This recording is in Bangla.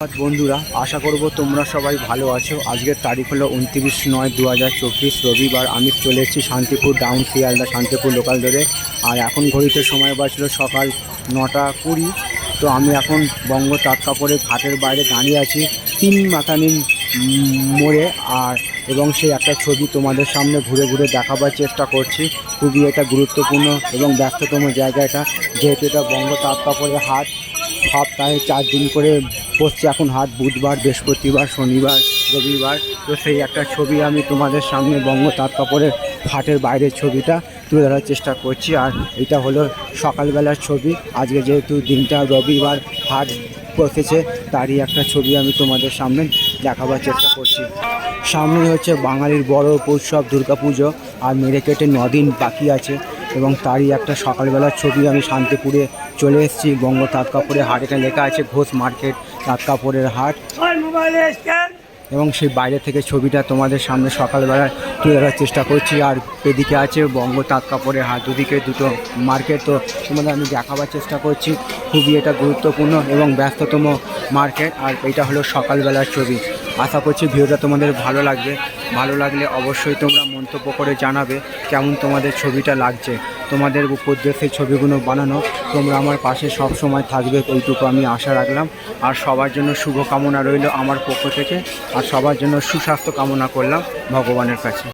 ধন্যবাদ বন্ধুরা, আশা করব তোমরা সবাই ভালো আছো। আজকের তারিখ হলো উনত্রিশ নয় দু হাজার চব্বিশ, রবিবার। আমি চলে এসেছি শান্তিপুর ডাউন শিয়ালদা, শান্তিপুর লোকাল ধরে আর এখন ঘড়িতে সময় বাজলো সকাল নটা কুড়ি। তো আমি এখন বঙ্গ তাঁত কাপড়ের ঘাটের বাইরে দাঁড়িয়ে আছি, তিন মাতানি মোড়ে। আর এবং সেই একটা ছবি তোমাদের সামনে ঘুরে ঘুরে দেখাবার চেষ্টা করছি। খুবই এটা গুরুত্বপূর্ণ এবং ব্যস্ততম জায়গা এটা। যেহেতু এটা বঙ্গ তাঁত কাপড়ের হাট, সপ্তাহে চার দিন করে বসছে এখন হাট, বুধবার, বৃহস্পতিবার, শনিবার, রবিবার। তো সেই একটা ছবি আমি তোমাদের সামনে বঙ্গ তাঁত কাপড়ের হাটের বাইরের ছবিটা তুলে ধরার চেষ্টা করছি। আর এটা হলো সকালবেলার ছবি। আজকে যেহেতু দিনটা রবিবার, হাট বসেছে, তারই একটা ছবি আমি তোমাদের সামনে দেখাবার চেষ্টা করছি। সামনে হচ্ছে বাঙালির বড় উৎসব, দুর্গাপুজো, আর মেরে কেটে নদিন বাকি আছে। এবং তারই একটা সকালবেলার ছবি আমি শান্তিপুরে চলে এসেছি। বঙ্গ তাঁত কাপড়ের হাট এখানে লেখা আছে, ঘোষ মার্কেট তাঁত কাপড়ের হাট। এবং সেই বাইরে থেকে ছবিটা তোমাদের সামনে সকালবেলা তুলে ধরার চেষ্টা করছি। আর এদিকে আছে বঙ্গ তাঁত কাপড়ের হাট, দুদিকে দুটো মার্কেট। তো তোমাদের আমি দেখাবার চেষ্টা করছি। খুবই এটা গুরুত্বপূর্ণ এবং ব্যস্ততম মার্কেট। আর এটা হলো সকালবেলার ছবি। আশা করছি ভিডিওটা তোমাদের ভালো লাগবে। ভালো লাগলে অবশ্যই তোমরা মন্তব্য করে জানাবে কেমন তোমাদের ছবিটা লাগছে। তোমাদের উদ্দেশ্যে ছবিগুলো বানানো, তোমরা আমার পাশে সব সময় থাকবে ওইটুকু আমি আশা রাখলাম। আর সবার জন্য শুভকামনা রইল আমার পক্ষ থেকে। আর সবার জন্য সুস্বাস্থ্য কামনা করলাম ভগবানের কাছে।